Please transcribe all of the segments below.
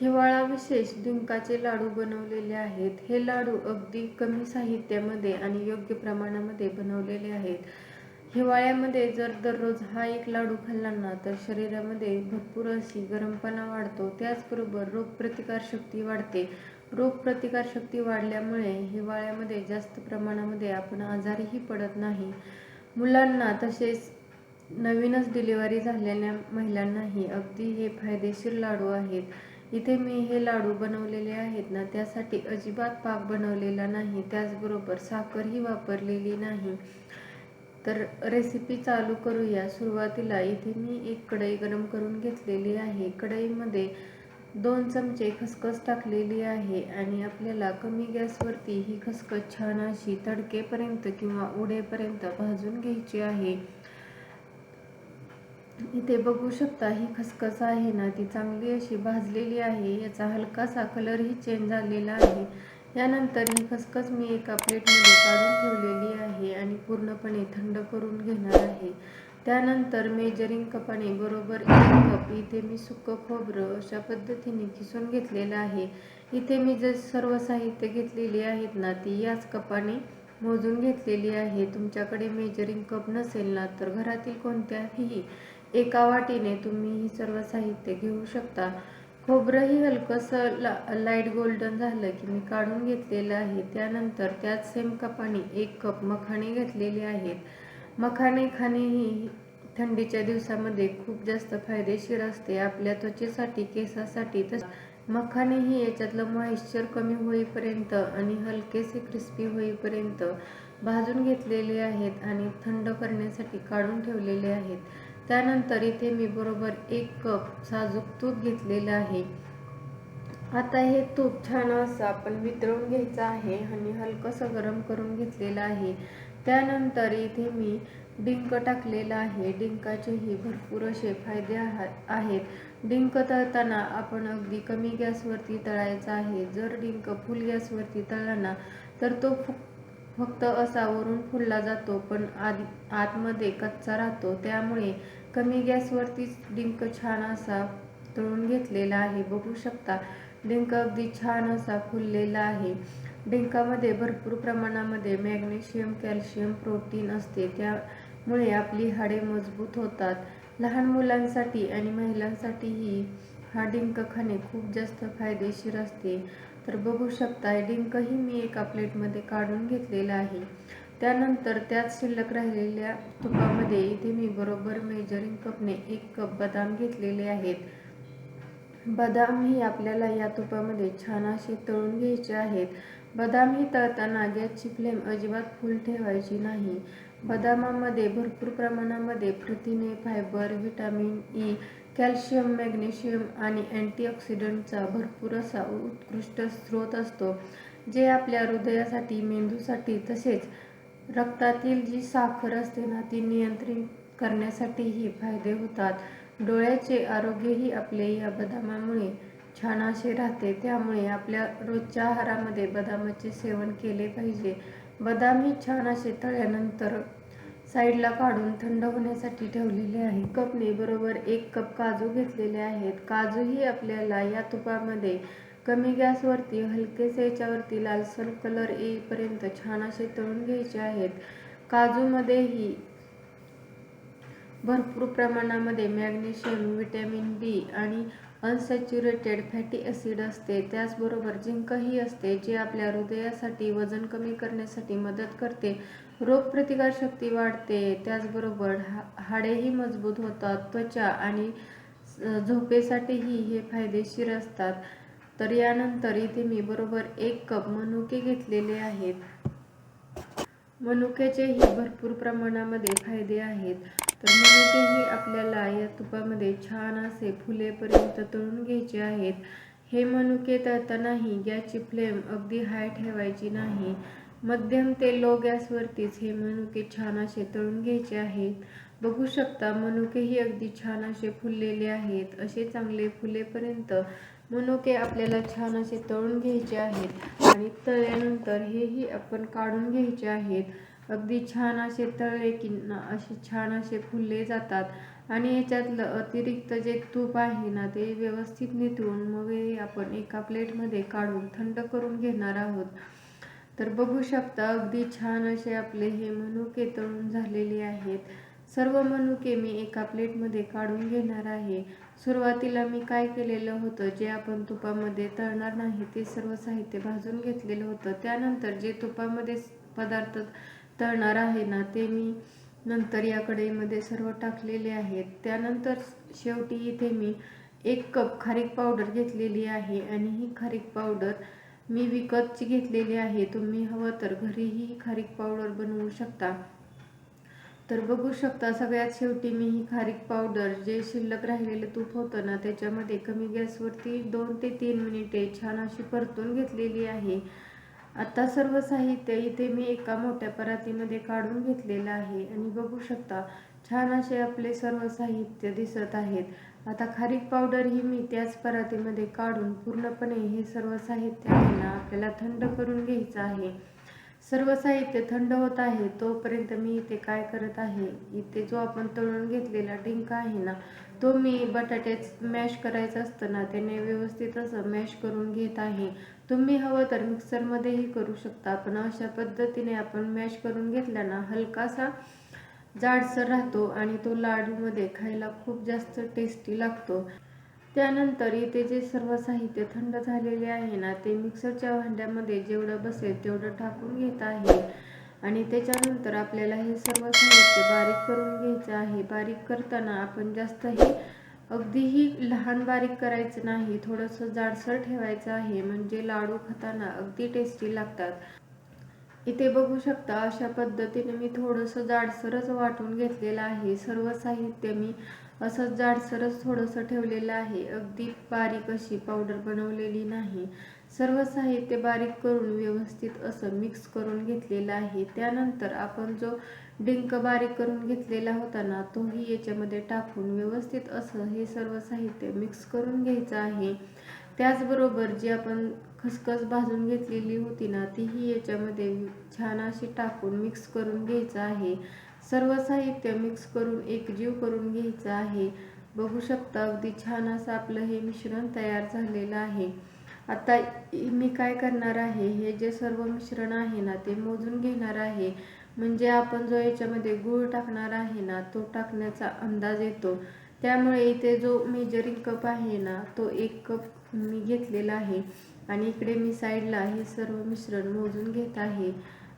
हिवाळा विशेष डिंकाचे लाडू बनवलेले आहेत. हे लाडू अगदी कमी साहित्यामध्ये आणि योग्य प्रमाणामध्ये बनवलेले आहेत. हिवाळ्यामध्ये जर दररोज हा एक लाडू खाल्ला ना तर शरीरामध्ये भरपूर अशी गरमपणा वाढतो. त्याचबरोबर रोगप्रतिकारशक्ती वाढते. रोगप्रतिकारशक्ती वाढल्यामुळे हिवाळ्यामध्ये जास्त प्रमाणामध्ये आपण आजारीही पडत नाही. मुलांना तसेच नवीनच डिलिव्हरी झालेल्या महिलांनाही अगदी हे फायदेशीर लाडू आहेत. इथे मी हे लाडू बनवलेले आहेत ना त्यासाठी अजिबात पाक बनवलेला नाही. त्याचबरोबर साखरही वापरलेली नाही. तर रेसिपी चालू करूया. सुरुवातीला इथे मी एक कढई गरम करून घेतलेली आहे. कढईमध्ये दोन चमचे खसखस टाकलेली आहे आणि आपल्याला कमी गॅसवरती ही खसखस छान अशी तडकेपर्यंत किंवा उडेपर्यंत भाजून घ्यायची आहे. इथे बघू शकता ही खसखस आहे ना ती चांगली अशी भाजलेली आहे याचा हलकासा कलरही चेंज झालेला आहे. यानंतर ही खसखस मी एका प्लेटमध्ये काढून ठेवलेली आहे आणि पूर्णपणे थंड करून घेणार आहे. त्यानंतर मेजरिंग कपाने बरोबर एक कप इथे मी सुकं खोबरं अशा पद्धतीने किसून घेतलेलं आहे. इथे मी जे सर्व साहित्य घेतलेली आहेत ना ती याच कपाने मोजून घेतलेली आहे. तुमच्याकडे मेजरिंग कप नसेल ना तर घरातील कोणत्याही एका वाटीने तुम्ही ही सर्व साहित्य घेऊ शकता. खोबरंही हलकंसं ला लाइट गोल्डन झालं की मी काढून घेतलेलं आहे. त्यानंतर त्याच सेम कपाने एक कप मखाणे घेतलेले आहेत. मखाणे खाणे ही थंडीच्या दिवसामध्ये खूप जास्त फायदेशीर असते. आपल्या त्वचेसाठी केसासाठी तस. मखाणे ही याच्यातलं मॉइश्चर कमी होईपर्यंत आणि हलकेसे क्रिस्पी होईपर्यंत भाजून घेतलेले आहेत आणि थंड करण्यासाठी काढून ठेवलेले आहेत. त्यानंतर इथे मी बरोबर एक कप साजूक तूप घेतलेलं आहे. आता हे तूप छान असं आपण वितळून घ्यायचं आहे आणि हलकंसं गरम करून घेतलेलं आहे. त्यानंतर इथे मी डिंक टाकलेलं आहे. डिंकाचेही भरपूर असे फायदे आहेत. डिंक तळताना आपण अगदी कमी गॅसवरती तळायचा आहे. जर डिंक फुल गॅसवरती तळला तर तो फक्त असा वरून फुलला जातो पण आत आतमध्ये कच्चा राहतो. त्यामुळे कमी गॅसवरतीच डिंक छान असा तळून घेतलेला आहे. बघू शकता डिंक अगदी छान असा फुललेला आहे. डिंकामध्ये भरपूर प्रमाणामध्ये मॅग्नेशियम कॅल्शियम प्रोटीन असते. त्यामुळे आपली हाडे मजबूत होतात. लहान मुलांसाठी आणि महिलांसाठीही हा डिंक खाणे खूप जास्त फायदेशीर असते. तर बघू शकता डिंकही मी एका प्लेटमध्ये काढून घेतलेला आहे. त्यानंतर त्यात शिल्लक राहिलेल्या तुपामध्ये इथे मी बरोबर मेजरिंग कपने एक कप बदाम घेतलेले आहेत. बदाम ही आपल्याला या तुपामध्ये छान असे तळून घ्यायचे आहेत. बदाम ही तळताना गॅसची फ्लेम अजिबात फुल ठेवायची नाही. बदामामध्ये भरपूर प्रमाणामध्ये प्रथिने fibre vitamin E calcium magnesium आणि अँटीऑक्सिडंटचा भरपूर असा उत्कृष्ट स्रोत असतो जे आपल्या हृदयासाठी मेंदूसाठी तसेच रक्तातील जी साखर असते ना ती नियंत्रित करण्यासाठीही फायदे होतात. डोळ्याचे आरोग्यही आपले या बदामामुळे छान असे राहते. त्यामुळे आपल्या रोजच्या आहारामध्ये बदामाचे सेवन केले पाहिजे. बदाम ही छान असे तळल्यानंतर साईडला काढून थंड होण्यासाठी ठेवलेले आहे. कपने बरोबर एक कप काजू घेतलेले आहेत. काजूही आपल्याला या तुपामध्ये कमी गॅसवरती हलकेसे याच्यावरती लालसर कलर येईपर्यंत छान असे तळून घ्यायचे आहेत. काजूमध्येही भरपूर प्रमाणामध्ये मॅग्नेशियम विटॅमिन बी आणि अनसॅच्युरेटेड फॅटी ॲसिड असते. त्याचबरोबर झिंकही असते जे आपल्या हृदयासाठी वजन कमी करण्यासाठी मदत करते. रोगप्रतिकारशक्ती वाढते त्याचबरोबर हा हाडेही मजबूत होतात त्वचा आणि झोपेसाठीही हे फायदेशीर असतात. तर यानंतर इथे मी बरोबर एक कप मनुके घेतलेले आहेत. मनुक्याचेही भरपूर प्रमाणामध्ये फायदे आहेत. तर मनुके मनुकेही आपल्याला या तुपामध्ये छान असे फुलेपर्यंत तळून घ्यायचे आहेत. हे मनुके तळतानाही गॅसची फ्लेम अगदी हाय ठेवायची नाही. मध्यम ते लो गॅसवरतीच हे मनुके छान असे तळून घ्यायचे आहेत. बघू शकता मनुकेही अगदी छान असे फुललेले आहेत. असे चांगले फुलेपर्यंत मनुके आपल्याला छान असे तळून घ्यायचे आहेत आणि तळल्यानंतर हेही आपण काढून घ्यायचे आहेत. अगदी छान असे तळले की ना असे छान असे फुलले जातात. आणि याच्यातलं अतिरिक्त जे तूप आहे ना ते व्यवस्थित नितळून मग हे आपण एका प्लेटमध्ये काढून थंड करून घेणार आहोत. तर बघू शकता अगदी छान असे आपले हे मनुके तळून झालेले आहेत. सर्व मनुके मी एका प्लेटमध्ये काढून घेणार आहे. सुरुवातीला मी काय केलेलं होतं जे आपण तुपामध्ये तळणार नाही ते सर्व साहित्य भाजून घेतलेलं होतं. त्यानंतर जे तुपामध्ये पदार्थ तळणार आहे ना ते मी नंतर या कढईमध्ये सर्व टाकलेले आहेत. त्यानंतर शेवटी इथे मी एक कप खारीक पावडर घेतलेली आहे आणि ही खारीक पावडर मी विकतची घेतलेली आहे. तुम्ही हवं तर घरीही खारीक पावडर बनवू शकता. तर बघू शकता सगळ्यात शेवटी मी ही खारीक पावडर जे शिल्लक राहिलेलं तूप होतं ना त्याच्यामध्ये कमी गॅसवरती दोन ते तीन मिनिटे छान अशी परतून घेतलेली आहे. आता सर्व साहित्य इथे मी एका मोठ्या परातीमध्ये काढून घेतलेलं आहे. आणि बघू शकता छान असे आपले सर्व साहित्य दिसत आहेत. आता खारीक पावडर ही मी त्याच परातीमध्ये काढून पूर्णपणे हे सर्व साहित्य आहे ना आपल्याला थंड करून घ्यायचं आहे. सर्व साहित्य थंड होत आहे. तोपर्यंत मी इथे काय करत आहे? इथे जो आपण तळून घेतलेला डिंक आहे ना तो मी बटाट्यात मॅश करायचं असतं ना त्याने व्यवस्थित असं मॅश करून घेत आहे. तुम्ही हवं तर मिक्सरमध्येही करू शकता पण अशा पद्धतीने आपण मॅश करून घेतला ना हलकासा जाडसर राहतो आणि तो लाडूमध्ये खायला खूप जास्त टेस्टी लागतो. त्यानंतर इथे जे सर्व साहित्य थंड झालेले आहे ना ते मिक्सरच्या भांड्यामध्ये जेवढं बसेल तेवढं टाकून घेत आहे. आणि त्याच्यानंतर आपल्याला हे सर्व साहित्य बारीक करून घ्यायचं आहे. बारीक करताना आपण जास्तही अगदीही लहान बारीक करायचं नाही थोडंसं जाडसर ठेवायचं आहे. म्हणजे लाडू खाताना अगदी टेस्टी लागतात. इथे बघू शकता अशा पद्धतीने मी थोडंसं जाडसरच वाटून घेतलेलं आहे. सर्व साहित्य मी असंच जाडसरच थोडंसं ठेवलेलं आहे. अगदी बारीक अशी पावडर बनवलेली नाही. सर्व साहित्य बारीक करून व्यवस्थित असं मिक्स करून घेतलेलं आहे. त्यानंतर आपण जो डिंक बारीक करून घेतलेला होता ना तोही याच्यामध्ये टाकून व्यवस्थित असं हे सर्व साहित्य मिक्स करून घ्यायचं आहे. त्याचबरोबर जी आपण खसखस भाजून घेतलेली होती ना तीही याच्यामध्ये छान अशी टाकून मिक्स करून घ्यायचं आहे. सर्व साहित्य मिक्स करून एकजीव करून घ्यायचं आहे. बघू शकता अगदी छान असं आपलं हे मिश्रण तयार झालेलं आहे. आता मी काय करणार आहे? हे जे सर्व मिश्रण आहे ना ते मोजून घेणार आहे. म्हणजे आपण जो याच्यामध्ये गूळ टाकणार आहे ना तो टाकण्याचा अंदाज येतो. त्यामुळे इथे जो मेजरिंग कप आहे ना तो एक कप मी घेतलेला आहे. आणि इकडे मी साईडला हे सर्व मिश्रण मोजून घेत आहे.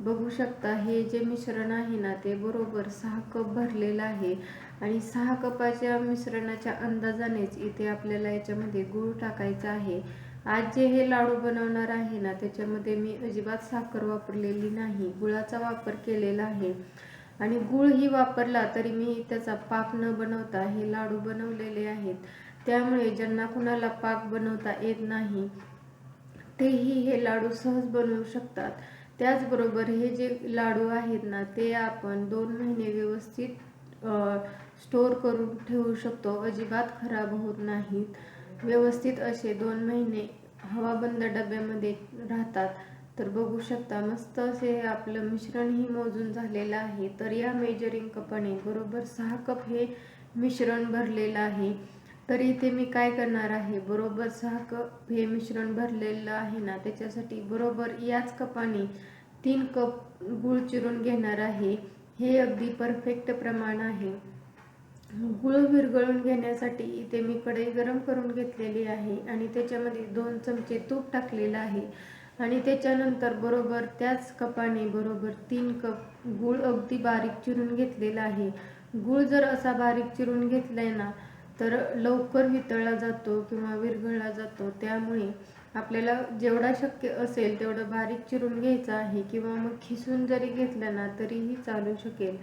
बघू शकता हे जे मिश्रण आहे ना ते बरोबर सहा कप भरलेलं आहे. आणि सहा कपाच्या मिश्रणाच्या अंदाजानेच इथे आपल्याला याच्यामध्ये गूळ टाकायचा आहे. आज जे हे लाडू बनवणार आहे ना त्याच्यामध्ये मी अजिबात साखर वापरलेली नाही. गुळाचा वापर केलेला आहे. आणि गुळ ही वापरला तरी मी त्याचा पाक न बनवता हे लाडू बनवलेले आहेत. त्यामुळे ज्यांना कुणाला पाक बनवता येत नाही तेही हे लाडू सहज बनवू शकतात. त्याचबरोबर हे जे लाडू आहेत ना ते आपण दोन महिने व्यवस्थित स्टोर करून ठेवू शकतो. अजिबात खराब होत नाहीत. व्यवस्थित असे दोन महिने हवाबंद डब्यामध्ये राहतात. तर बघू शकता मस्त असे आपलं मिश्रणही मोजून झालेलं आहे. तर या मेजरिंग कपाने बरोबर सहा कप हे मिश्रण भरलेलं आहे. तर इथे मी काय करणार आहे? बरोबर सहा कप हे मिश्रण भरलेलं आहे ना? त्याच्यासाठी बरोबर याच कपाने तीन कप गूळ चिरून घेणार आहे. हे अगदी परफेक्ट प्रमाण आहे. गुळ विरघळून घेण्यासाठी इथे मी कढई गरम करून घेतलेली आहे आणि त्याच्यामध्ये दोन चमचे तूप टाकलेलं आहे. आणि त्याच्यानंतर बरोबर त्याच कपाने बरोबर तीन कप गूळ अगदी बारीक चिरून घेतलेला आहे. गूळ जर असा बारीक चिरून घेतलाय ना तर लवकर वितळला जातो किंवा विरघळला जातो. त्यामुळे आपल्याला जेवढा शक्य असेल तेवढं बारीक चिरून घ्यायचं आहे किंवा मग खिसून जरी घेतलं ना तरीही चालू शकेल.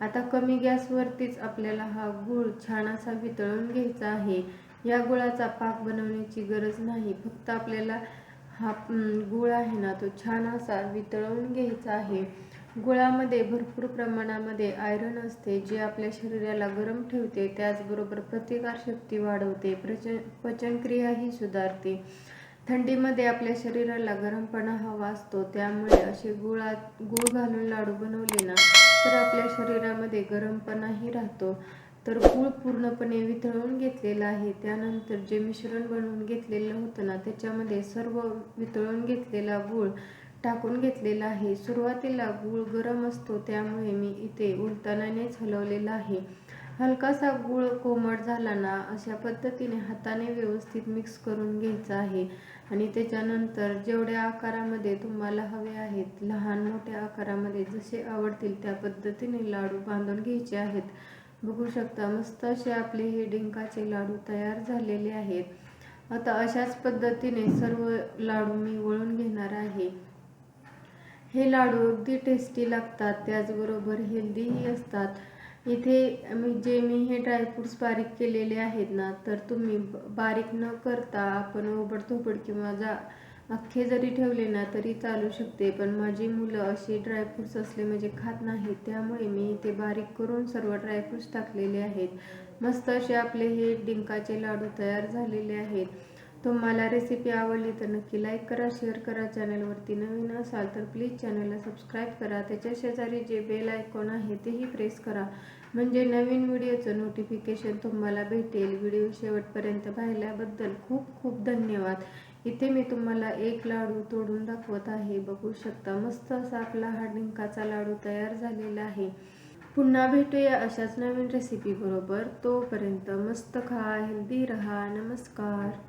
आता कमी गॅसवरतीच आपल्याला हा गूळ छान असा वितळून घ्यायचा आहे. या गुळाचा पाक बनवण्याची गरज नाही. फक्त आपल्याला हा गूळ आहे ना तो छान असा वितळवून घ्यायचा आहे. गुळामध्ये भरपूर प्रमाणामध्ये आयरन असते जे आपल्या शरीराला गरम ठेवते त्याचबरोबर प्रतिकारशक्ती वाढवते प्रचन पचनक्रियाही सुधारते. थंडीमध्ये आपल्या शरीराला गरमपणा हवा असतो त्यामुळे असे गुळात गूळ घालून लाडू बनवले ना तर आपल्या शरीरामध्ये गरमपणाही राहतो. तर गूळ पूर्णपणे वितळून घेतलेला आहे त्यानंतर जे मिश्रण बनवून घेतलेलं होतं ना त्याच्यामध्ये सर्व वितळून घेतलेला गूळ टाकून घेतलेला आहे. सुरुवातीला गूळ गरम असतो त्यामुळे मी इथे उलतानानेच हलवलेला आहे. हलकासा गूळ कोमट झाला ना अशा पद्धतीने हाताने व्यवस्थित मिक्स करून घ्यायचा आहे. आणि त्याच्यानंतर जेवढ्या आकारामध्ये तुम्हाला हवे आहेत लहान मोठ्या आकारामध्ये जसे आवडतील त्या पद्धतीने लाडू बांधून घ्यायचे आहेत. बघू शकता मस्त असे आपले हे डिंकाचे लाडू तयार झालेले आहेत. आता अशाच पद्धतीने सर्व लाडू मी वळून घेणार आहे. हे लाडू अगदी टेस्टी लागतात त्याचबरोबर हेल्दीही असतात. इथे मी जे मी हे ड्रायफ्रूट्स बारीक केलेले आहेत ना तर तुम्ही बारीक न करता आपण ओबडधोबड किंवा जा अख्खे जरी ठेवले ना तरी चालू शकते. पण माझी मुलं अशी ड्रायफ्रूट्स असले म्हणजे खात नाहीत त्यामुळे मी इथे बारीक करून सर्व ड्रायफ्रूट्स टाकलेले आहेत. मस्त असे आपले हे डिंकाचे लाडू तयार झालेले आहेत. तुम्हाला रेसिपी आवडली तर नक्की लाईक करा शेअर करा. चॅनलवरती नवीन असाल तर प्लीज चॅनलला सबस्क्राईब करा. त्याच्या शेजारी जे बेल आयकॉन आहे तेही प्रेस करा. म्हणजे नवीन व्हिडिओचं नोटिफिकेशन तुम्हाला भेटेल. व्हिडिओ शेवटपर्यंत पाहिल्याबद्दल खूप खूप धन्यवाद. इथे मी तुम्हाला एक लाडू तोडून दाखवत आहे. बघू शकता मस्त असा आपला हा डिंकाचा लाडू तयार झालेला आहे. पुन्हा भेटूया अशाच नवीन रेसिपी बरोबर. तोपर्यंत मस्त खा हेल्दी रहा. नमस्कार.